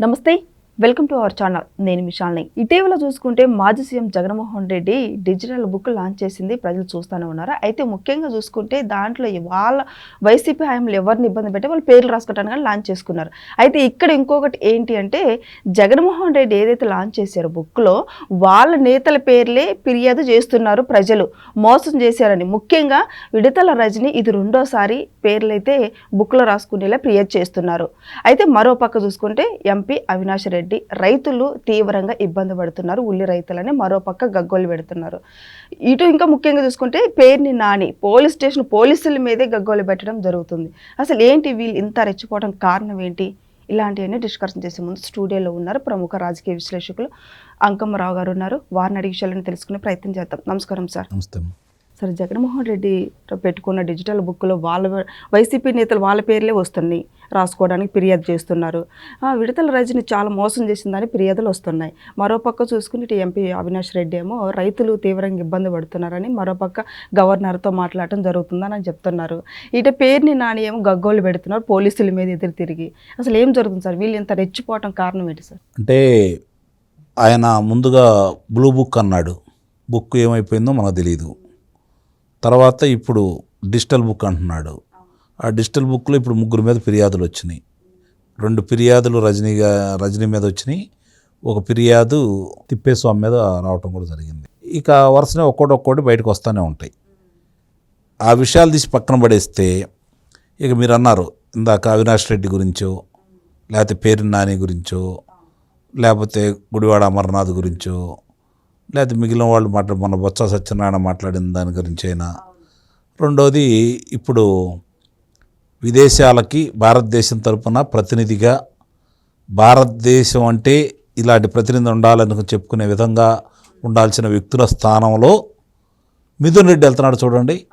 నమస్తే. Welcome to our channel నేను మిషాల్ని ఇటీవల చూసుకుంటే మాజీ CM Jaganmohan Reddy digital book launch చేసింది. ప్రజలు చూస్తూనే ఉన్నారు? అయితే ముఖ్యంగా చూసుకుంటే దాంట్లో వాళ్ళ వైసీపీ హయాంలో ఎవరిని ఇబ్బంది పెట్టి వాళ్ళు పేర్లు రాసుకోవడానికి కానీ లాంచ్ చేసుకున్నారు. అయితే ఇక్కడ ఇంకొకటి ఏంటి అంటే జగన్మోహన్ రెడ్డి ఏదైతే లాంచ్ చేశారో బుక్లో వాళ్ళ నేతల పేర్లే ఫిర్యాదు చేస్తున్నారు ప్రజలు. మోసం చేశారని. ముఖ్యంగా విడతల రజని ఇది రెండోసారి పేర్లైతే బుక్లో రాసుకునేలా ఫిర్యాదు చేస్తున్నారు. అయితే మరో పక్క చూసుకుంటే ఎంపీ అవినాష్ రెడ్డి. రైతులు తీవ్రంగా ఇబ్బంది పడుతున్నారు. ఉల్లి రైతులని మరో పక్క గగ్గోలు పెడుతున్నారు. ఇటు ఇంకా ముఖ్యంగా చూసుకుంటే పేరుని నాని పోలీస్ స్టేషన్ పోలీసుల మీదే గగ్గోలు పెట్టడం జరుగుతుంది. అసలు ఏంటి వీళ్ళు ఇంత రెచ్చిపోవడం కారణం ఏంటి? ఇలాంటివన్నీ డిస్కషన్ చేసే ముందు స్టూడియోలో ఉన్నారు ప్రముఖ రాజకీయ విశ్లేషకులు అంకమ్మరావు గారు ఉన్నారు. వారిని అడిగి విషయాలను తెలుసుకునే ప్రయత్నం చేద్దాం. నమస్కారం సార్. నమస్తే సరే జగన్మోహన్ రెడ్డి పెట్టుకున్న డిజిటల్ బుక్లో వాళ్ళ వైసీపీ నేతలు వాళ్ళ పేర్లే వస్తున్నాయి. రాసుకోవడానికి ఫిర్యాదు చేస్తున్నారు. ఆ, విడతల రజని చాలా మోసం చేసిందని ఫిర్యాదులు వస్తున్నాయి. మరోపక్క చూసుకుని ఇటు ఎంపీ అవినాష్ రెడ్డి ఏమో రైతులు తీవ్రంగా ఇబ్బంది పడుతున్నారని మరోపక్క గవర్నర్తో మాట్లాడటం జరుగుతుందని అని చెప్తున్నారు. ఇటు పేరుని నాని ఏమో గగ్గోలు పెడుతున్నారు పోలీసుల మీద ఎదురు తిరిగి. అసలు ఏం జరుగుతుంది సార్? వీళ్ళు ఇంత రెచ్చిపోవటం కారణం ఏంటి సార్? అంటే ఆయన ముందుగా బ్లూ బుక్ అన్నాడు. బుక్ ఏమైపోయిందో మనకు తెలియదు తర్వాత ఇప్పుడు డిజిటల్ బుక్ అంటున్నాడు. ఆ డిజిటల్ బుక్లో ఇప్పుడు ముగ్గురు మీద ఫిర్యాదులు వచ్చినాయి. రెండు ఫిర్యాదులు రజనీగా రజనీ మీద వచ్చినాయి. ఒక ఫిర్యాదు తిప్పేస్వామి మీద రావటం కూడా జరిగింది. ఇక వరుసనే ఒక్కోటి ఒక్కోటి బయటకు వస్తూనే ఉంటాయి. ఆ విషయాలు తీసి పక్కన పడేస్తే ఇక మీరు అన్నారు ఇందాక అవినాష్ రెడ్డి గురించో లేకపోతే పేరు నాని గురించో లేకపోతే గుడివాడ అమర్నాథ్ గురించో లేకపోతే మిగిలిన వాళ్ళు మాట్లాడు మన బొత్స సత్యనారాయణ మాట్లాడిన దాని గురించి అయినా రెండోది ఇప్పుడు విదేశాలకి భారతదేశం తరపున ప్రతినిధిగా భారతదేశం అంటే ఇలాంటి ప్రతినిధి ఉండాలని చెప్పుకునే విధంగా ఉండాల్సిన వ్యక్తుల స్థానంలో మిథున్ రెడ్డి వెళ్తున్నాడు చూడండి.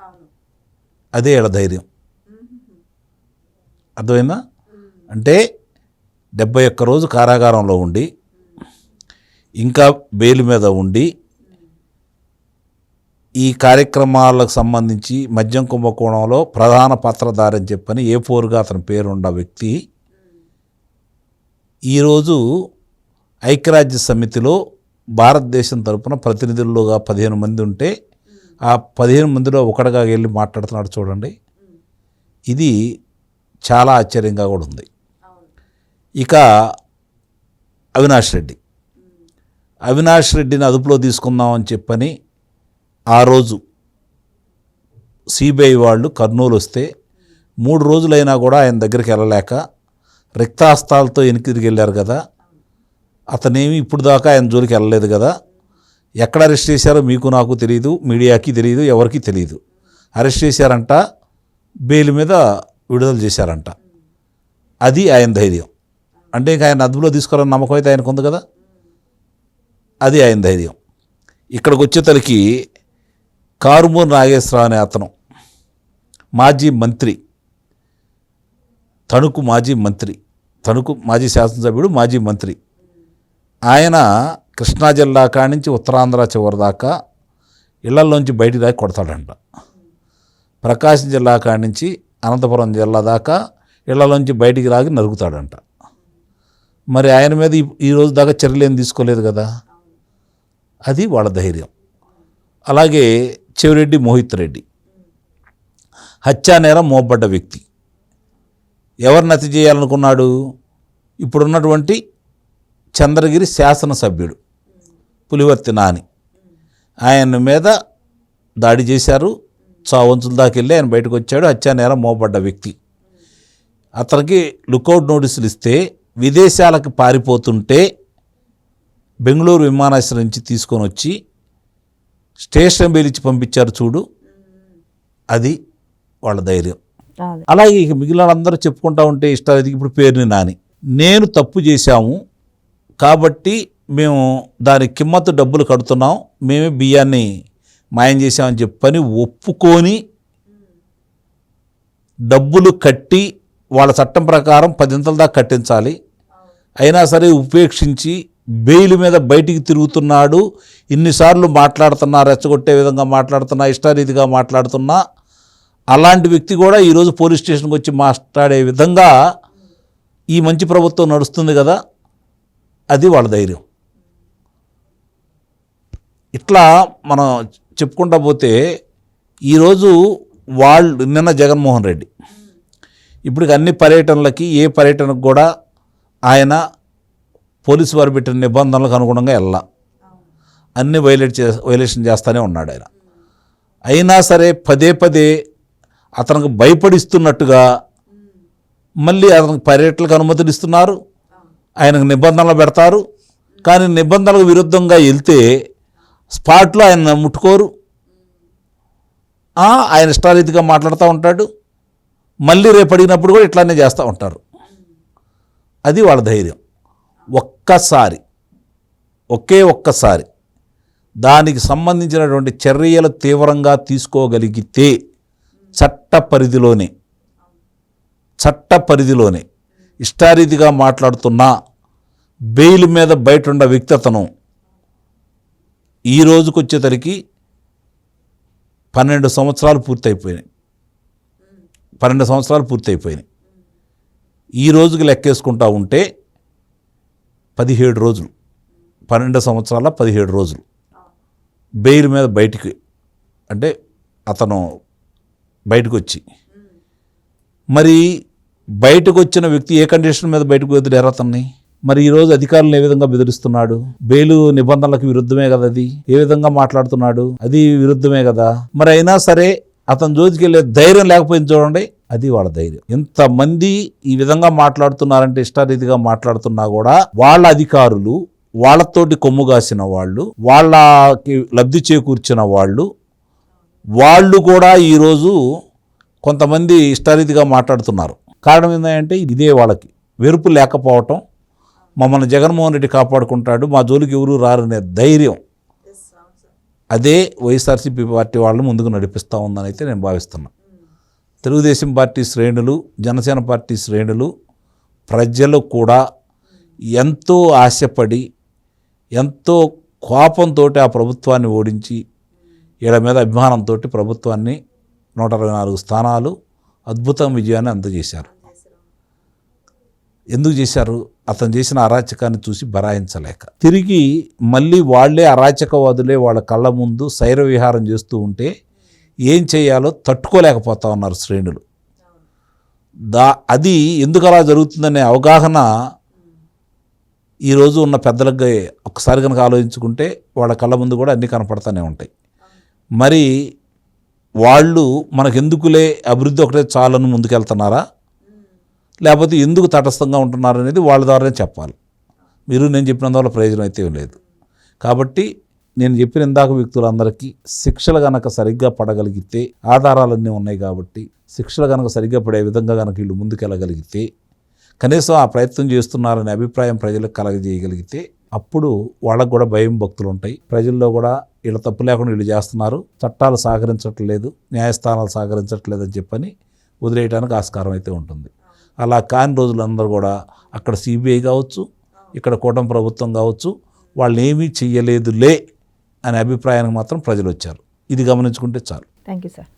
అదే వీళ్ళ ధైర్యం. అర్థమైందా? అంటే డెబ్బై ఒక్క రోజు కారాగారంలో ఉండి ఇంకా బెయిల్ మీద ఉండి ఈ కార్యక్రమాలకు సంబంధించి మద్యం కుంభకోణంలో ప్రధాన పాత్రధారి అని చెప్పని ఏ ఫోర్గా అతని పేరున్న వ్యక్తి ఈరోజు ఐక్యరాజ్య సమితిలో భారతదేశం తరపున ప్రతినిధుల్లోగా పదిహేను మంది ఉంటే ఆ పదిహేను మందిలో ఒకటిగా వెళ్ళి మాట్లాడుతున్నాడు చూడండి. ఇది చాలా ఆశ్చర్యంగా కూడా ఉంది. ఇక అవినాష్ రెడ్డి. అవినాష్ రెడ్డిని అదుపులో తీసుకుందామని చెప్పని ఆ రోజు సిబిఐ వాళ్ళు కర్నూలు వస్తే మూడు రోజులైనా కూడా ఆయన దగ్గరికి వెళ్ళలేక రిక్తాస్తాలతో వెనక్కి తిరిగి వెళ్ళారు కదా. అతనేమి ఇప్పుడు దాకా ఆయన జోలికి వెళ్ళలేదు కదా. ఎక్కడ అరెస్ట్ చేశారో మీకు నాకు తెలియదు మీడియాకి తెలియదు ఎవరికి తెలియదు అరెస్ట్ చేశారంట బెయిల్ మీద విడుదల చేశారంట. అది ఆయన ధైర్యం. అంటే ఇంకా ఆయన అదుపులో తీసుకోవాలని నమ్మకం అయితే ఆయనకు ఉంది కదా. అది ఆయన ధైర్యం. ఇక్కడికి వచ్చేతలకి కారుమూరు నాగేశ్వరరావు అనే అతను మాజీ మంత్రి తణుకు మాజీ మంత్రి తణుకు మాజీ శాసనసభ్యుడు మాజీ మంత్రి. ఆయన కృష్ణా జిల్లా కాడి నుంచి ఉత్తరాంధ్ర చివరి దాకా ఇళ్ళలోంచి బయటికి దాకా కొడతాడంట. ప్రకాశం జిల్లా కాడి నుంచి అనంతపురం జిల్లా దాకా ఇళ్ళలోంచి బయటికి రాగి నరుకుతాడంట. మరి ఆయన మీద ఈ- ఈ రోజు దాకా చర్యలు ఏం తీసుకోలేదు కదా? అది వాళ్ళ ధైర్యం. అలాగే చెవిరెడ్డి మోహిత్ రెడ్డి. హత్యా నేరం మోపడ్డ వ్యక్తి. ఎవరిని హత్య చేయాలనుకున్నాడు? ఇప్పుడున్నటువంటి చంద్రగిరి శాసనసభ్యుడు పులివర్తి నాని. ఆయన మీద దాడి చేశారు. చావంచుల దాకా వెళ్ళి ఆయన బయటకు వచ్చాడు హత్యా నేరం మోపడ్డ వ్యక్తి. అతనికి లుకౌట్ నోటీసులు ఇస్తే విదేశాలకు పారిపోతుంటే బెంగళూరు విమానాశ్రయం నుంచి తీసుకొని వచ్చి స్టేషన్ బెయిల్ ఇచ్చి పంపించారు చూడు. అది వాళ్ళ ధైర్యం. అలాగే ఇక మిగిలిన అందరూ చెప్పుకుంటా ఉంటే ఇష్టానికి ఇప్పుడు పేరుని నాని. నేను తప్పు చేశాము. కాబట్టి మేము దాని కిమ్మత్తు డబ్బులు కడుతున్నాం. మేమే బియ్యాన్ని మాయం చేశామని చెప్పని ఒప్పుకొని డబ్బులు కట్టి వాళ్ళ చట్టం ప్రకారం పదింతల దాకా కట్టించాలి. అయినా సరే ఉపేక్షించి బెయిల్ మీద బయటికి తిరుగుతున్నాడు ఇన్నిసార్లు మాట్లాడుతున్నా రెచ్చగొట్టే విధంగా మాట్లాడుతున్నా ఇష్టారీతిగా మాట్లాడుతున్నా అలాంటి వ్యక్తి కూడా ఈరోజు పోలీస్ స్టేషన్కి వచ్చి మాట్లాడే విధంగా ఈ మంచి ప్రభుత్వం నడుస్తుంది కదా అది వాళ్ళ ధైర్యం. ఇట్లా మనం చెప్పుకుంటా పోతే ఈరోజు వాళ్ళు నిన్న జగన్మోహన్ రెడ్డి. ఇప్పుడు అన్ని పర్యటనలకి ఏ పర్యటనకు కూడా ఆయన పోలీసు వారు పెట్టిన నిబంధనలకు అనుగుణంగా వెళ్ళా. అన్ని వైలేట్ చే వైలేషన్ చేస్తూనే ఉన్నాడు ఆయన. అయినా సరే పదే పదే అతనికి భయపడిస్తున్నట్టుగా మళ్ళీ అతనికి పర్యటనకు అనుమతులు ఇస్తున్నారు. ఆయనకు నిబంధనలు పెడతారు. కానీ నిబంధనలకు విరుద్ధంగా వెళ్తే స్పాట్లో ఆయన ముట్టుకోరు. ఆయన ఇష్టారీతిగా మాట్లాడుతూ ఉంటాడు. మళ్ళీ రేపు అడిగినప్పుడు కూడా ఇట్లానే చేస్తూ ఉంటారు. అది వాళ్ళ ధైర్యం. ఒక్కసారి ఒకే ఒక్కసారి దానికి సంబంధించినటువంటి చర్యలు తీవ్రంగా తీసుకోగలిగితే చట్ట పరిధిలోనే చట్ట పరిధిలోనే ఇష్టారీతిగా మాట్లాడుతున్న బెయిల్ మీద బయట ఉన్న వ్యక్తి అతను ఈ రోజుకొచ్చేసరికి పన్నెండు సంవత్సరాలు పూర్తయిపోయినాయి. పన్నెండు సంవత్సరాలు పూర్తయిపోయినాయి. ఈ రోజుకి లెక్కేసుకుంటా ఉంటే పదిహేడు రోజులు. పన్నెండు సంవత్సరాల పదిహేడు రోజులు. బెయిల్ మీద బయటికి అంటే అతను బయటకు వచ్చి మరి బయటకు వచ్చిన వ్యక్తి ఏ కండిషన్ మీద బయటకు వదిలేరు అతన్ని? మరి ఈరోజు అధికారులను ఏ విధంగా బెదిరిస్తున్నాడు? బెయిలు నిబంధనలకు విరుద్ధమే కదా అది? ఏ విధంగా మాట్లాడుతున్నాడు? అది విరుద్ధమే కదా? మరి అయినా సరే అతను జోలికి వెళ్ళే ధైర్యం లేకపోయింది చూడండి. అది వాళ్ళ ధైర్యం. ఇంతమంది ఈ విధంగా మాట్లాడుతున్నారంటే ఇష్టారీతిగా మాట్లాడుతున్నా కూడా వాళ్ళ అధికారులు వాళ్ళతోటి కొమ్ము కాసిన వాళ్ళు వాళ్ళకి లబ్ధి చేకూర్చిన వాళ్ళు వాళ్ళు కూడా ఈరోజు కొంతమంది ఇష్టారీతిగా మాట్లాడుతున్నారు. కారణం ఏంటంటే ఇదే వాళ్ళకి. వెరుపు లేకపోవటం మమ్మల్ని జగన్మోహన్ రెడ్డి కాపాడుకుంటాడు మా జోలికి ఎవరు రారనే ధైర్యం. అదే వైఎస్ఆర్సీపీ పార్టీ వాళ్ళని ముందుకు నడిపిస్తూ ఉందని అయితే నేను భావిస్తున్నాను తెలుగుదేశం పార్టీ శ్రేణులు జనసేన పార్టీ శ్రేణులు ప్రజలు కూడా ఎంతో ఆశపడి ఎంతో కోపంతో ఆ ప్రభుత్వాన్ని ఓడించి వీళ్ళ మీద అభిమానంతో ప్రభుత్వాన్ని నూట అరవై నాలుగు స్థానాలు అద్భుతం విజయాన్ని అందజేశారు. ఎందుకు చేశారు? అతను చేసిన అరాచకాన్ని చూసి బరాయించలేక. తిరిగి మళ్ళీ వాళ్ళే అరాచకవాదులే వాళ్ళ కళ్ళ ముందు శైర విహారం చేస్తూ ఉంటే ఏం చేయాలో తట్టుకోలేకపోతా ఉన్నారు శ్రేణులు. దా అది ఎందుకు అలా జరుగుతుందనే అవగాహన ఈరోజు ఉన్న పెద్దలకు ఒకసారి కనుక ఆలోచించుకుంటే వాళ్ళ కళ్ళ ముందు కూడా అన్నీ కనపడతానే ఉంటాయి. మరి వాళ్ళు మనకెందుకులే అభివృద్ధి ఒకటే చాలని ముందుకెళ్తున్నారా? లేకపోతే ఎందుకు తటస్థంగా ఉంటున్నారు అనేది వాళ్ళ ద్వారానే చెప్పాలి. మీరు నేను చెప్పినందువల్ల ప్రయోజనం అయితే లేదు. కాబట్టి నేను చెప్పిన ఇందాక వ్యక్తులందరికీ శిక్షలు గనక సరిగ్గా పడగలిగితే ఆధారాలన్నీ ఉన్నాయి కాబట్టి శిక్షలు గనక సరిగ్గా పడే విధంగా గనక వీళ్ళు ముందుకెళ్ళగలిగితే కనీసం ఆ ప్రయత్నం చేస్తున్నారనే అభిప్రాయం ప్రజలకు కలగజేయగలిగితే అప్పుడు వాళ్ళకు కూడా భయం భక్తులు ఉంటాయి. ప్రజల్లో కూడా వీళ్ళ తప్పు లేకుండా వీళ్ళు చేస్తున్నారు. చట్టాలు సహకరించట్లేదు న్యాయస్థానాలు సహకరించట్లేదు అని చెప్పని వదిలేయడానికి ఆస్కారం అయితే ఉంటుంది. అలా కాని రోజులందరూ కూడా అక్కడ సిబిఐ కావచ్చు ఇక్కడ కూటమి ప్రభుత్వం కావచ్చు వాళ్ళు ఏమీ చెయ్యలేదులే అనే అభిప్రాయానికి మాత్రం ప్రజలు వచ్చారు ఇది గమనించుకుంటే చాలు. Thank you sir